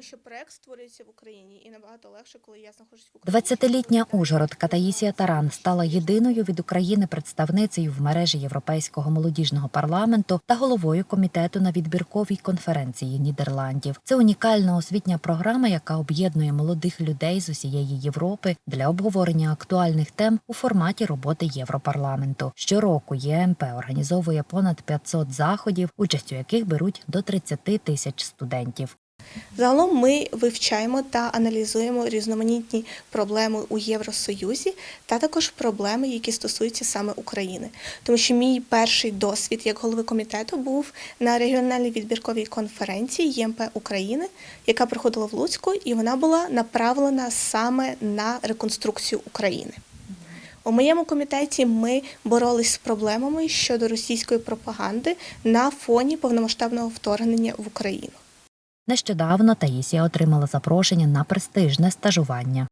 Що проект створюється в Україні і набагато легше, коли я знаходжусь в Україні. 20-літня Ужгородка Таїсія Таран стала єдиною від України представницею в мережі Європейського молодіжного парламенту та головою комітету на відбірковій конференції Нідерландів. Це унікальна освітня програма, яка об'єднує молодих людей з усієї Європи для обговорення актуальних тем у форматі роботи Європарламенту. Щороку ЄМП організовує понад 500 заходів, участь у яких беруть до 30 тисяч студентів. Загалом ми вивчаємо та аналізуємо різноманітні проблеми у Євросоюзі та також проблеми, які стосуються саме України. Тому що мій перший досвід як голови комітету був на регіональній відбірковій конференції ЄМП України, яка проходила в Луцьку, і вона була направлена саме на реконструкцію України. У моєму комітеті ми боролись з проблемами щодо російської пропаганди на фоні повномасштабного вторгнення в Україну. Нещодавно Таїсія отримала запрошення на престижне стажування.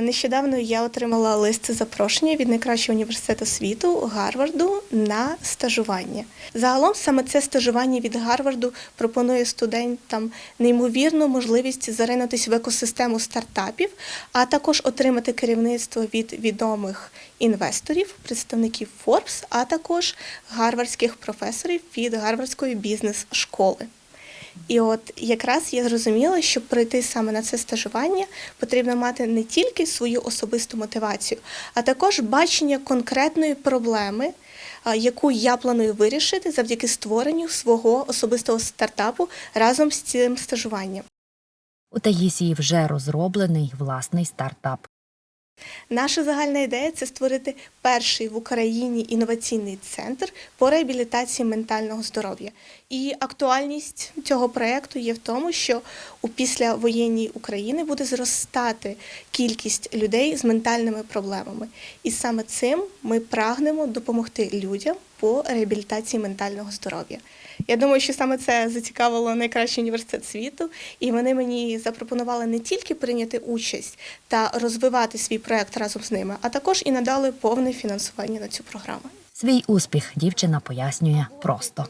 Нещодавно я отримала лист запрошення від найкращого університету світу Гарварду на стажування. Загалом саме це стажування від Гарварду пропонує студентам неймовірну можливість заринутися в екосистему стартапів, а також отримати керівництво від відомих інвесторів, представників Forbes, а також гарвардських професорів від Гарвардської бізнес-школи. І от якраз я зрозуміла, щоб пройти саме на це стажування, потрібно мати не тільки свою особисту мотивацію, а також бачення конкретної проблеми, яку я планую вирішити завдяки створенню свого особистого стартапу разом з цим стажуванням. У Таїсії вже розроблений власний стартап. Наша загальна ідея це створити перший в Україні інноваційний центр по реабілітації ментального здоров'я. І актуальність цього проекту є в тому, що у післявоєнній Україні буде зростати кількість людей з ментальними проблемами. І саме цим ми прагнемо допомогти людям по реабілітації ментального здоров'я. Я думаю, що саме це зацікавило найкращий університет світу, і вони мені запропонували не тільки прийняти участь та розвивати свій проект разом з ними, а також і надали повне фінансування на цю програму. Свій успіх дівчина пояснює просто.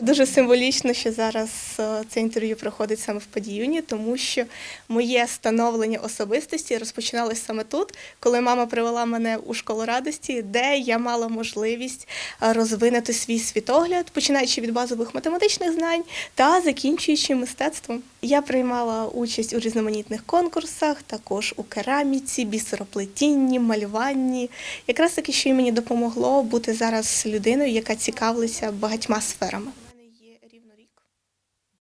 Дуже символічно, що зараз е, це інтерв'ю проходить саме в Подіюні, тому що моє становлення особистості розпочиналось саме тут, коли мама привела мене у школу радості, де я мала можливість е, розвинути свій світогляд, починаючи від базових математичних знань та закінчуючи мистецтвом. Я приймала участь у різноманітних конкурсах, також у кераміці, бісероплетінні, малюванні. Якраз таки, що й мені допомогло бути зараз людиною, яка цікавиться багатьма сферами.